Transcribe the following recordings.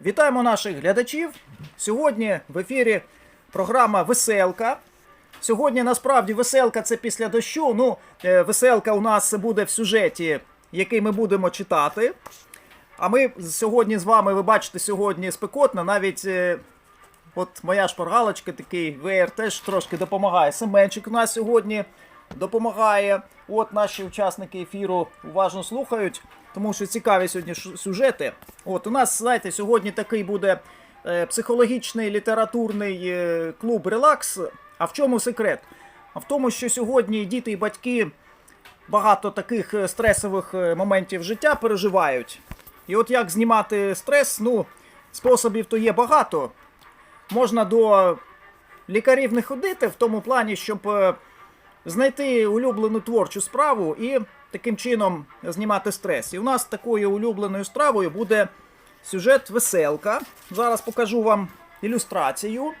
Вітаємо наших глядачів. Сьогодні в ефірі програма Веселка. Сьогодні насправді веселка це після дощу. Ну, е, веселка у нас буде в сюжеті, який ми будемо читати. А ми сьогодні з вами, ви бачите, сьогодні спекотно. Навіть е, от моя шпаргалочка, такий VR теж трошки допомагає. Семенчик у нас сьогодні допомагає. От наші учасники ефіру уважно слухають, тому що цікаві сьогодні сюжети. От у нас, знаєте, сьогодні такий буде е, психологічний літературний е, клуб Релакс. А в чому секрет? А в тому, що сьогодні діти і батьки багато таких е, стресових моментів життя переживають. І от як знімати стрес, ну, способів то є багато. Можна до лікарів не ходити в тому плані, щоб знайти улюблену творчу справу і таким чином знімати стрес. І у нас такою улюбленою справою буде сюжет веселка. Зараз покажу вам ілюстрацію.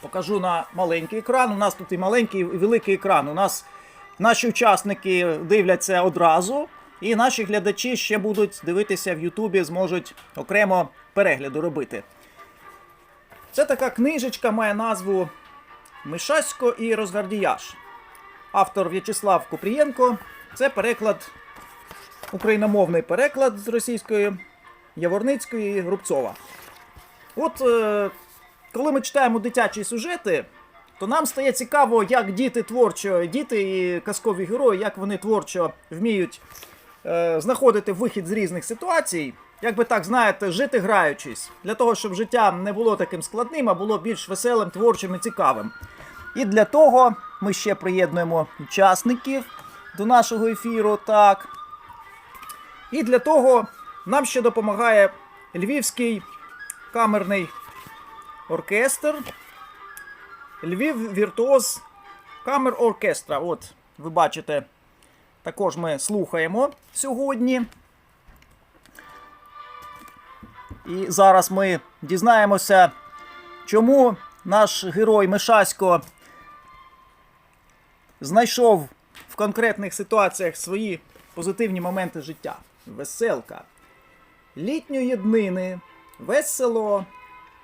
Покажу на маленький екран. У нас тут і маленький, і великий екран. У нас наші учасники дивляться одразу, і наші глядачі ще будуть дивитися в Ютубі, зможуть окремо перегляду робити. Це така книжечка має назву Мишасько і Розгардіяш. Автор В'ячеслав Купрієнко. Це переклад, україномовний переклад з російської Яворницької і Рубцова. От е, коли ми читаємо дитячі сюжети, то нам стає цікаво, як діти творчо, діти і казкові герої, як вони творчо вміють е, знаходити вихід з різних ситуацій. Як би так, знаєте, жити граючись, для того, щоб життя не було таким складним, а було більш веселим, творчим і цікавим. І для того ми ще приєднуємо учасників до нашого ефіру. Так. І для того нам ще допомагає Львівський камерний оркестр. Львів Віртуоз Камер Оркестра. От, ви бачите, також ми слухаємо сьогодні. І зараз ми дізнаємося, чому наш герой Мишасько знайшов в конкретних ситуаціях свої позитивні моменти життя. Веселка. Літньої днини, весело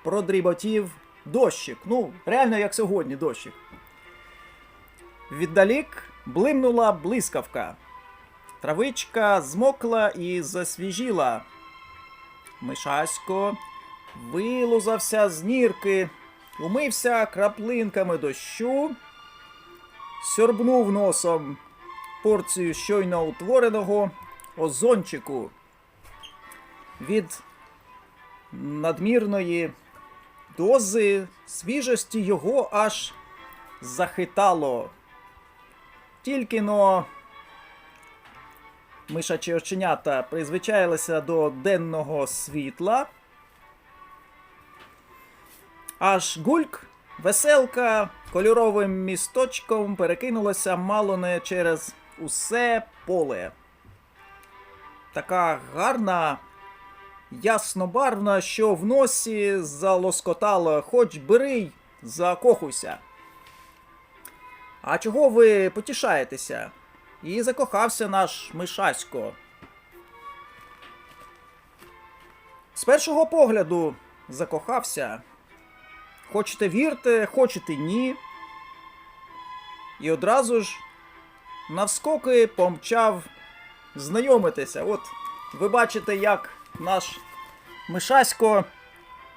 продріботів дощик. Ну, реально, як сьогодні дощик. Віддалік блимнула блискавка. Травичка змокла і засвіжіла. Мишасько вилузався з нірки, умився краплинками дощу, сьорбнув носом порцію щойно утвореного озончику. Від надмірної дози свіжості його аж захитало. Тільки но мишачі оченята призвичаїлися до денного світла. Аж гульк, веселка кольоровим місточком перекинулася мало не через усе поле. Така гарна, яснобарвна, що в носі залоскотало, хоч бери закохуйся. А чого ви потішаєтеся? І закохався наш Мишасько. З першого погляду закохався. Хочете вірте, хочете ні. І одразу ж навскоки помчав знайомитися. От ви бачите, як наш Мишасько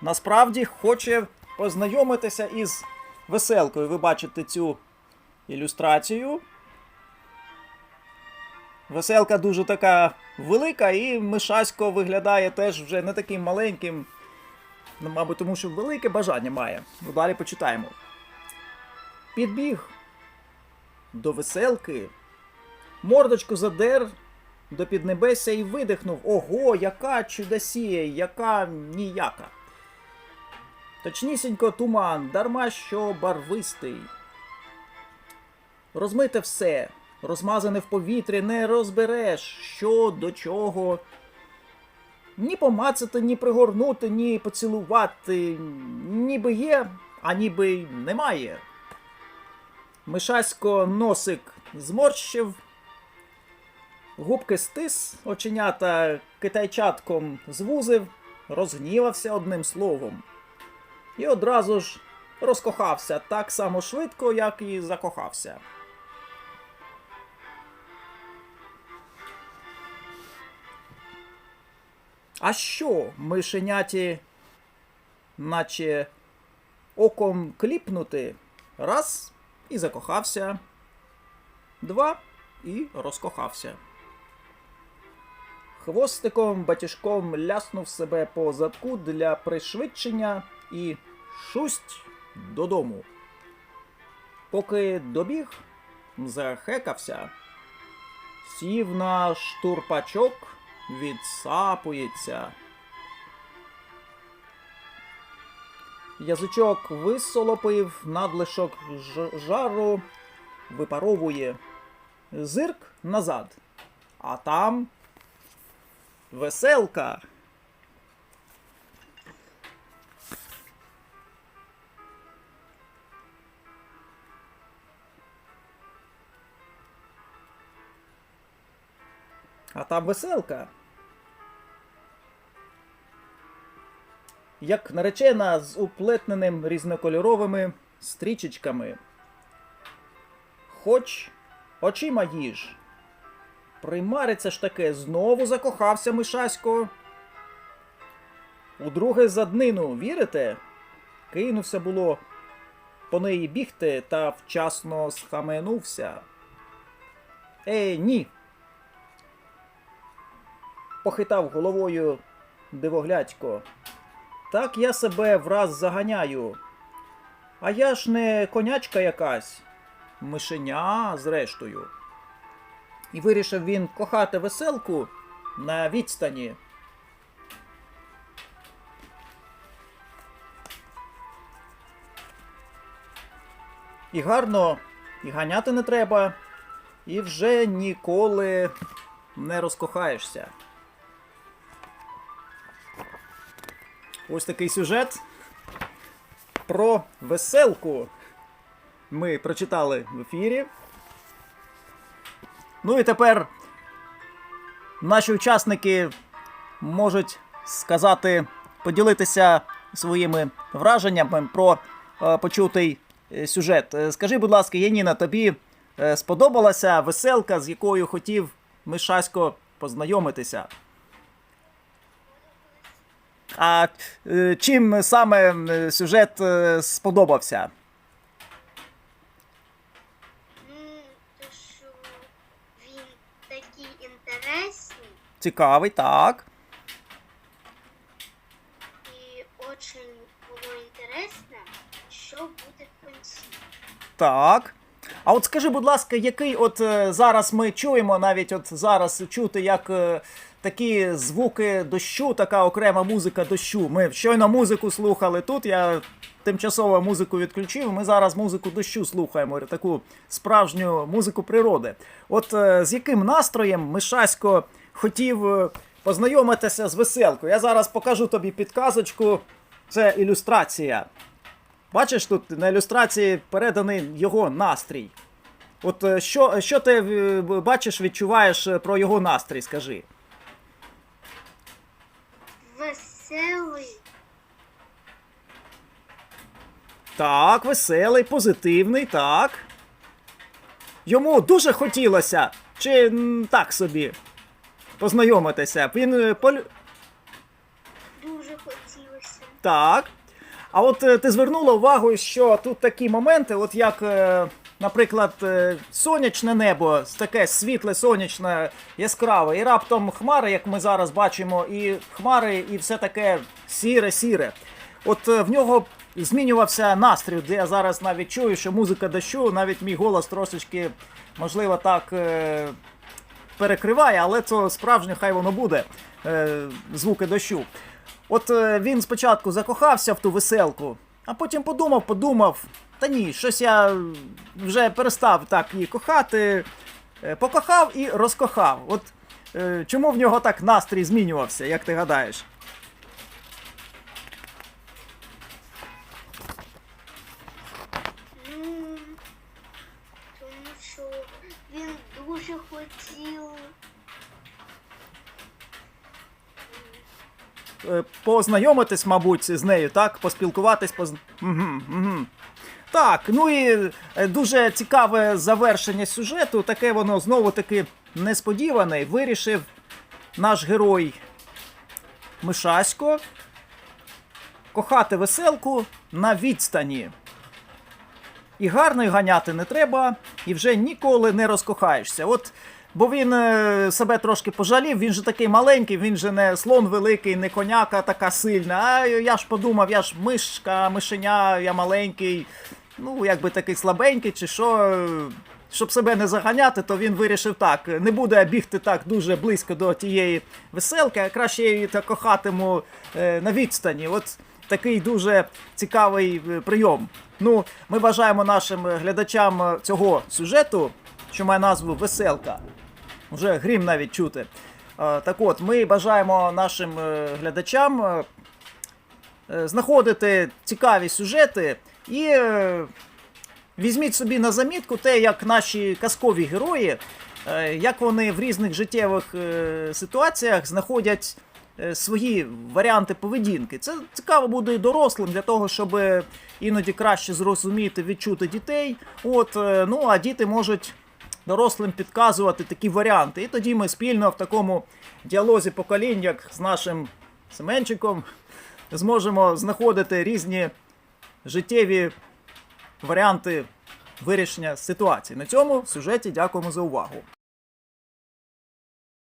насправді хоче познайомитися із веселкою. Ви бачите цю ілюстрацію. Веселка дуже така велика, і Мишасько виглядає теж вже не таким маленьким. Ну, мабуть, тому що велике бажання має. Ну, далі почитаємо. Підбіг до веселки, мордочку задер до піднебесся і видихнув. Ого, яка чудосія, яка ніяка. Точнісінько туман, дарма що барвистий. Розмите все, розмазане в повітрі, не розбереш, що до чого. Ні помацати, ні пригорнути, ні поцілувати. Ніби є, а ніби й немає. Мишасько носик зморщив, Губки стис, оченята китайчатком звузив, розгнівався одним словом. І одразу ж розкохався так само швидко, як і закохався. А що, мишеняті, наче оком кліпнути, раз і закохався, два і розкохався. Хвостиком батіжком ляснув себе по задку для пришвидшення і шусть додому. Поки добіг, захекався, сів на штурпачок, відсапується. Язичок висолопив, надлишок жару випаровує. Зирк назад. А там веселка. А там веселка. Як наречена з уплетненим різнокольоровими стрічечками. Хоч очима їж. Примариться ж таке, знову закохався Мишасько. Удруге за днину, вірите? Кинувся було по неї бігти та вчасно схаменувся. Е, ні. Похитав головою дивоглядько. Так я себе враз заганяю. А я ж не конячка якась, мишеня зрештою. І вирішив він кохати веселку на відстані. І гарно, і ганяти не треба, і вже ніколи не розкохаєшся. Ось такий сюжет про веселку. Ми прочитали в ефірі. Ну і тепер наші учасники можуть сказати, поділитися своїми враженнями про е, почутий е, сюжет. Е, Скажи, будь ласка, Яніна, тобі сподобалася веселка, з якою хотів Мишасько познайомитися? А е, чим саме сюжет е, сподобався? Ну, то що він такий інтересний Цікавий, так. і дуже було інтересно, що буде в кінці. Так. А от скажи, будь ласка, який от е, зараз ми чуємо, навіть от зараз чути, як такі звуки дощу, така окрема музика дощу. Ми щойно музику слухали тут. Я тимчасово музику відключив. Ми зараз музику дощу слухаємо, таку справжню музику природи. От е, з яким настроєм Мишасько хотів е, познайомитися з веселкою? Я зараз покажу тобі підказочку. Це ілюстрація. Бачиш, тут на ілюстрації переданий його настрій. От е, що, що ти бачиш, відчуваєш про його настрій, скажи. Веселий, Так, веселий, позитивний, так. Йому дуже хотілося, чи так собі познайомитися. Він е, полю... дуже хотілося. Так. А от е, ти звернула увагу, що тут такі моменти, от як, е, наприклад, е, сонячне небо, таке світле, сонячне, яскраве, і раптом хмари, як ми зараз бачимо, і хмари, і все таке сіре-сіре. От е, в нього змінювався настрій, де я зараз навіть чую, що музика дощу, навіть мій голос трошечки, можливо, так. е, перекриває, але це справжнє, хай воно буде. Звуки дощу. От він спочатку закохався в ту веселку, а потім подумав, подумав. Та ні, щось я вже перестав так її кохати. Е, покохав і розкохав. От е, чому в нього так настрій змінювався, як ти гадаєш? Тому що він дуже хотів познайомитись, мабуть, з нею, так? Поспілкуватись, поз... Угу, угу. Так, ну і е, дуже цікаве завершення сюжету. Таке воно знову таки несподіване. Вирішив наш герой Мишасько кохати веселку на відстані. І гарної ганяти не треба, і вже ніколи не розкохаєшся. От, бо він е, себе трошки пожалів, він же такий маленький, він же не слон великий, не коняка така сильна. А я ж подумав, я ж мишка, мишеня, я маленький, ну, якби такий слабенький, чи що. е, Щоб себе не заганяти, то він вирішив так: не буде бігти так дуже близько до тієї веселки, а краще я її кохатиму е, на відстані. От такий дуже цікавий прийом. Ну, ми бажаємо нашим глядачам цього сюжету, що має назву Веселка. Вже грім навіть чути. Е, Так от, ми бажаємо нашим е, глядачам е, знаходити цікаві сюжети і візьміть собі на замітку те, як наші казкові герої, як вони в різних життєвих ситуаціях знаходять свої варіанти поведінки. Це цікаво буде і дорослим для того, щоб іноді краще зрозуміти, відчути дітей. От, ну а діти можуть дорослим підказувати такі варіанти. І тоді ми спільно в такому діалозі поколінь, як з нашим Семенчиком, зможемо знаходити різні життєві варіанти вирішення ситуації. На цьому сюжеті дякуємо за увагу.